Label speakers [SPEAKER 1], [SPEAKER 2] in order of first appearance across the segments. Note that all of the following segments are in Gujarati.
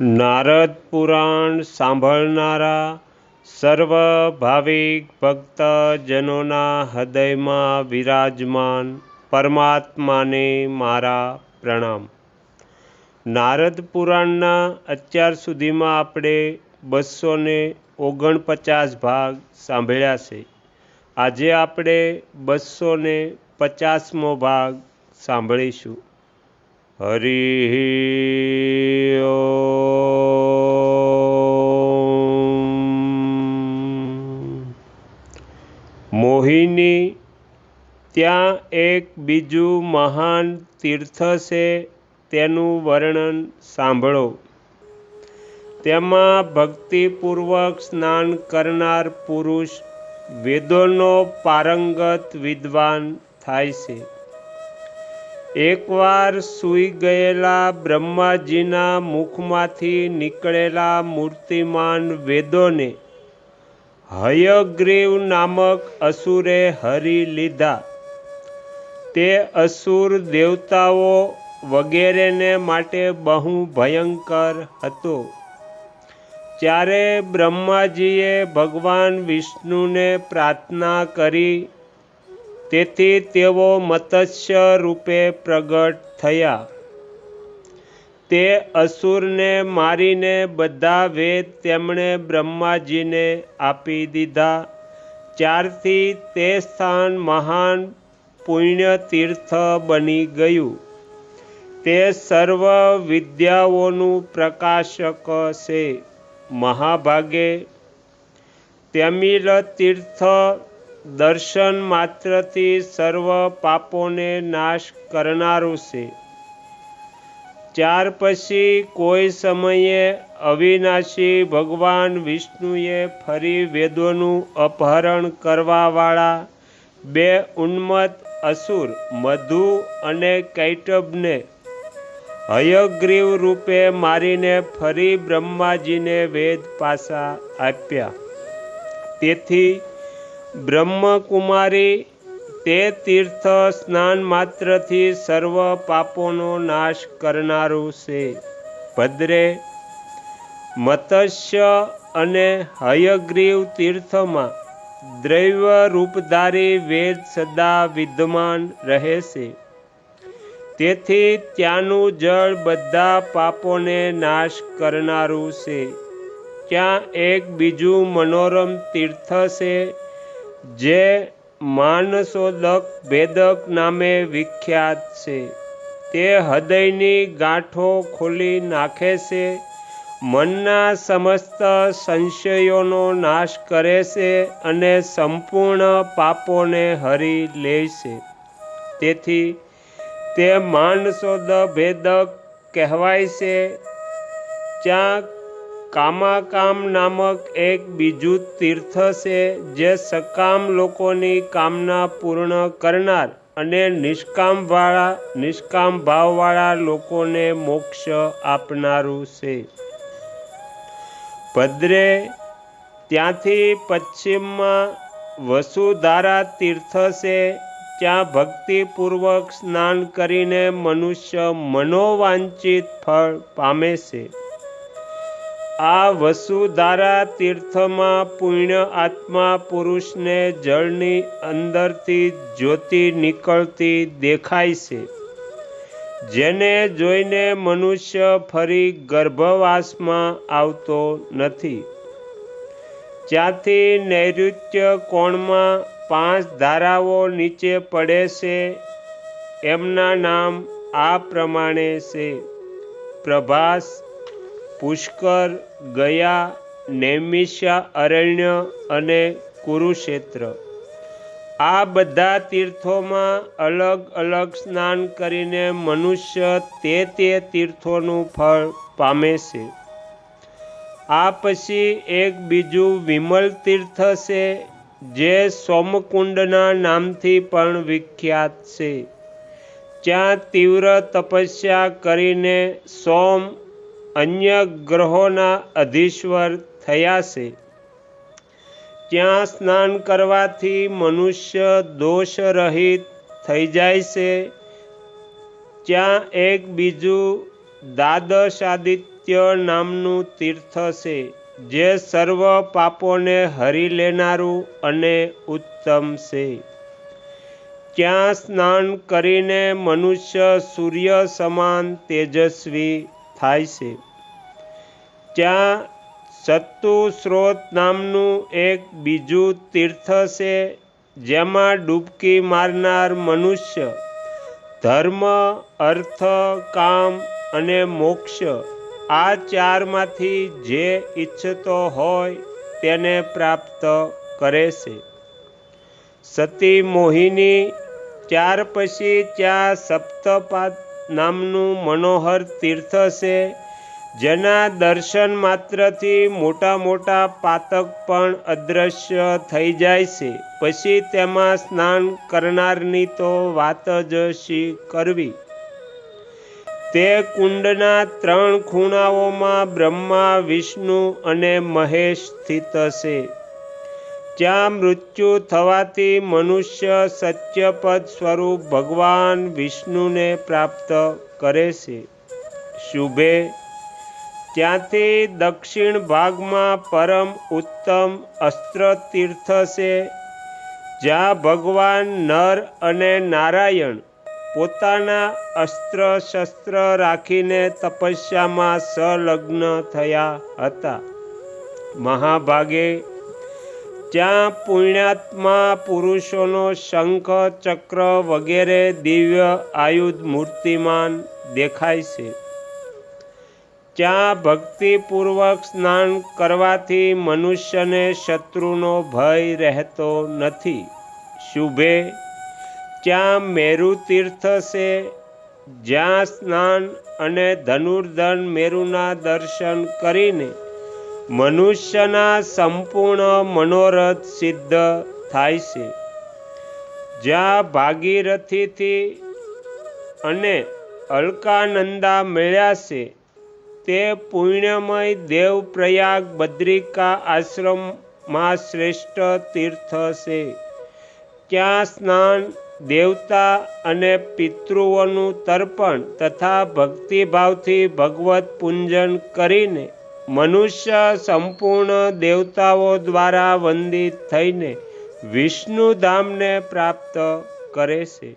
[SPEAKER 1] નારદ પુરાણ સાંભળનારા સર્વ ભાવિક ભક્તજનોના હૃદયમાં વિરાજમાન પરમાત્માને મારા પ્રણામ. નારદ પુરાણના અત્યાર સુધીમાં આપણે બસો ને ઓગણપચાસ ભાગ સાંભળ્યા છે. આજે આપણે બસો ને પચાસમો ભાગ સાંભળીશું. હરિ મોહિની ત્યાં એક બીજું મહાન તીર્થ છે, તેનું વર્ણન સાંભળો. તેમાં ભક્તિપૂર્વક સ્નાન કરનાર પુરુષ વેદોનો પારંગત વિદ્વાન થાય છે. એકવાર સૂઈ ગયેલા બ્રહ્માજીના મુખમાંથી નીકળેલા મૂર્તિમાન વેદોને હયગ્રીવ નામક અસુરે હરી લીધા. તે અસુર દેવતાઓ વગેરેને માટે બહુ ભયંકર હતો. ત્યારે બ્રહ્માજીએ ભગવાન વિષ્ણુને પ્રાર્થના કરી, તેથી તેઓ મત્સ્ય રૂપે પ્રગટ થયા. તે અસુરને મારીને બધા વેદ તેમણે બ્રહ્માજીને આપી દીધા. ત્યારથી તે સ્થાન મહાન પુણ્ય તીર્થ બની ગયું. તે સર્વ વિદ્યાઓનું પ્રકાશક છે. મહાભાગે તેમિલ તીર્થ દર્શન માત્રથી સર્વ પાપોને નાશ કરનારું છે. ત્યાર પછી કોઈ સમયે અવિનાશી ભગવાન વિષ્ણુએ ફરી વેદોનું અપહરણ કરવાવાળા બે ઉન્મત અસુર, મધુ અને કૈટબને હયગ્રીવ રૂપે મારીને ફરી બ્રહ્માજીને વેદ પાસા આપ્યા. તેથી બ્રહ્મકુમારી તે તીર્થ સ્નાન માત્રથી સર્વ પાપોનો નાશ કરનારું છે. ભદ્રે, મત્સ્ય અને હયગ્રીવ તીર્થમાં દ્રૈવ રૂપધારી વેદ સદા વિદ્યમાન રહે છે. તેથી ત્યાંનું જળ બધા પાપોને નાશ કરનારું છે. ત્યાં એક બીજું મનોરમ તીર્થ છે, જે માનસોદક ભેદક નામે વિખ્યાત છે. તે હૃદયની ગાંઠો ખોલી નાખે છે. મનના સમસ્ત સંશયોનો નાશ કરે છે અને સંપૂર્ણ પાપોને હરી લે છે. તેથી તે માનસોદ ભેદક કહેવાય છે. ત્યાં કામાકામ નામક એક બીજું તીર્થ છે, જે સકામ લોકોની કામના પૂર્ણ કરનાર અને નિષ્કામવાળા નિષ્કામ ભાવવાળા લોકોને મોક્ષ આપનારું છે. ભદ્રે ત્યાંથી પશ્ચિમમાં વસુધારા તીર્થ છે ત્યાં ભક્તિપૂર્વક સ્નાન કરીને મનુષ્ય મનોવાંચિત ફળ પામે છે. આ વસુધારા તીર્થમાં પુણ્ય આત્મા પુરુષને જળની અંદરથી જ્યોતિ નીકળતી દેખાય છે. જેને જોઈને મનુષ્ય ફરી ગર્ભવાસમાં આવતો નથી. જ્યાંથી નૈઋત્ય કોણમાં પાંચ ધારાઓ નીચે પડે છે, એમના નામ આ પ્રમાણે છે. પ્રભાસ પુષ્કર, ગયા, નેમિષા, અરણ્ય અને કુરુક્ષેત્ર. આ બધા તીર્થોમાં અલગ અલગ સ્નાન કરીને મનુષ્ય તે તે તીર્થોનું ફળ પામે છે. આ પછી એક બીજું વિમલ તીર્થ છે, જે સોમકુંડના નામથી પણ વિખ્યાત છે. જ્યાં તીવ્ર તપસ્યા કરીને સોમ અન્ય ગ્રહોના અધીશ્વર થયા છે. ત્યાં સ્નાન કરવાથી મનુષ્ય દોષ રહિત થઈ જાય છે. ત્યાં એક બીજું દ્વાદશાદિત્ય નામનું તીર્થ છે, જે સર્વ પાપોને હરી લેનારું અને ઉત્તમ છે. ત્યાં સ્નાન કરીને મનુષ્ય સૂર્ય સમાન તેજસ્વી થાય છે. ત્યાં સત્તુ સ્રોત નામનું એક બીજું તીર્થ છે, જેમાં ડૂબકી મારનાર મનુષ્ય, ધર્મ, અર્થ, કામ અને મોક્ષ આ ચારમાંથી જે ઈચ્છતો હોય તેને પ્રાપ્ત કરે છે. સતી મોહિની ત્યાર પછી ત્યાં સપ્તપાદ નામનું મનોહર તીર્થ છે જેના દર્શન માત્રથી મોટા મોટા પાતક પણ અદૃશ્ય થઈ જાય છે. પછી તેમાં સ્નાન કરનારની તો વાત જ શી કરવી? તે કુંડના ત્રણ ખૂણાઓમાં બ્રહ્મા, વિષ્ણુ અને મહેશ સ્થિત છે. જ્યાં મૃત્યુ થવાથી મનુષ્ય સત્યપદ સ્વરૂપ ભગવાન વિષ્ણુને પ્રાપ્ત કરે છે. શુભે ત્યાંથી દક્ષિણ ભાગમાં પરમ ઉત્તમ અસ્ત્ર તીર્થ છે, જ્યાં ભગવાન નર અને નારાયણ પોતાના અસ્ત્ર શસ્ત્ર રાખીને તપસ્યામાં સંલગ્ન થયા હતા. મહાભાગે ત્યાં પુણ્યાત્મા પુરુષોનો શંખ, ચક્ર વગેરે દિવ્ય આયુધ મૂર્તિમાન દેખાય છે. ત્યાં ભક્તિપૂર્વક સ્નાન કરવાથી મનુષ્યને શત્રુનો ભય રહેતો નથી. શુભે. ત્યાં મેરુ તીર્થ છે, જ્યાં સ્નાન અને ધનુર્ધન મેરુના દર્શન કરીને મનુષ્યના સંપૂર્ણ મનોરથ સિદ્ધ થાય છે. જ્યાં ભાગીરથીથી અને અલકાનંદા મળ્યા છે તે પુણ્યમય દેવપ્રયાગ બદ્રિકા આશ્રમમાં શ્રેષ્ઠ તીર્થ છે. ત્યાં સ્નાન, દેવતા અને પિતૃઓનું તર્પણ તથા ભક્તિભાવથી ભગવત પૂંજન કરીને મનુષ્ય સંપૂર્ણ દેવતાઓ દ્વારા વંદિત થઈને વિષ્ણુધામને પ્રાપ્ત કરે છે.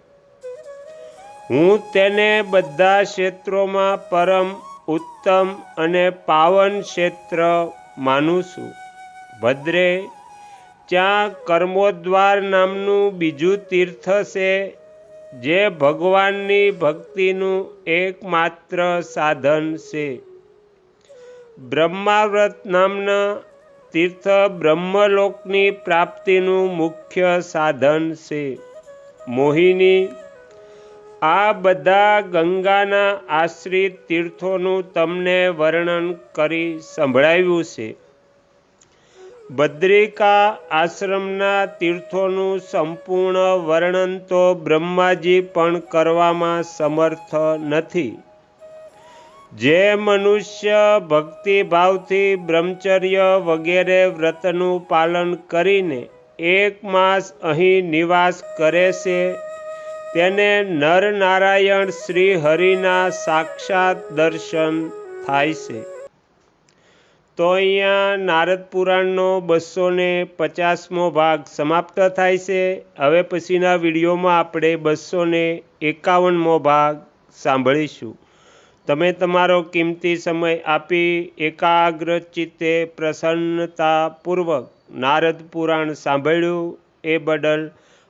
[SPEAKER 1] હું તેને બધા ક્ષેત્રોમાં પરમ ઉત્તમ અને પાવન ક્ષેત્ર માનું છું. ભદ્રે, ત્યાં કર્મોદ્વાર નામનું બીજું તીર્થ છે, જે ભગવાનની ભક્તિનું એકમાત્ર સાધન છે. બ્રહ્માવ્રત નામના તીર્થ બ્રહ્મલોકની પ્રાપ્તિનું મુખ્ય સાધન છે. મોહિની આ બધા ગંગાના આશ્રિત તીર્થોનું તમને વર્ણન કરી સંભળાવ્યું છે. બદ્રિકા આશ્રમના તીર્થોનું સંપૂર્ણ વર્ણન તો બ્રહ્માજી પણ કરવામાં સમર્થ નથી. જે મનુષ્ય ભક્તિભાવથી બ્રહ્મચર્ય વગેરે વ્રતનું પાલન કરીને એક માસ અહીં નિવાસ કરે છે તેને નર નારાયણ શ્રી હરિના સાક્ષાત દર્શન થાય છે. તો અહીંયા નારદ પુરાણનો બસો ને પચાસમો ભાગ સમાપ્ત થાય છે. હવે પછીના વિડીયોમાં આપણે બસો ને એકાવનમો ભાગ સાંભળીશું. તમે તમારો કિંમતી સમય આપી એકાગ્ર ચિત્તે પ્રસન્નતાપૂર્વક નારદ પુરાણ સાંભળ્યું એ બદલ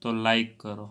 [SPEAKER 2] તો લાઈક કરો.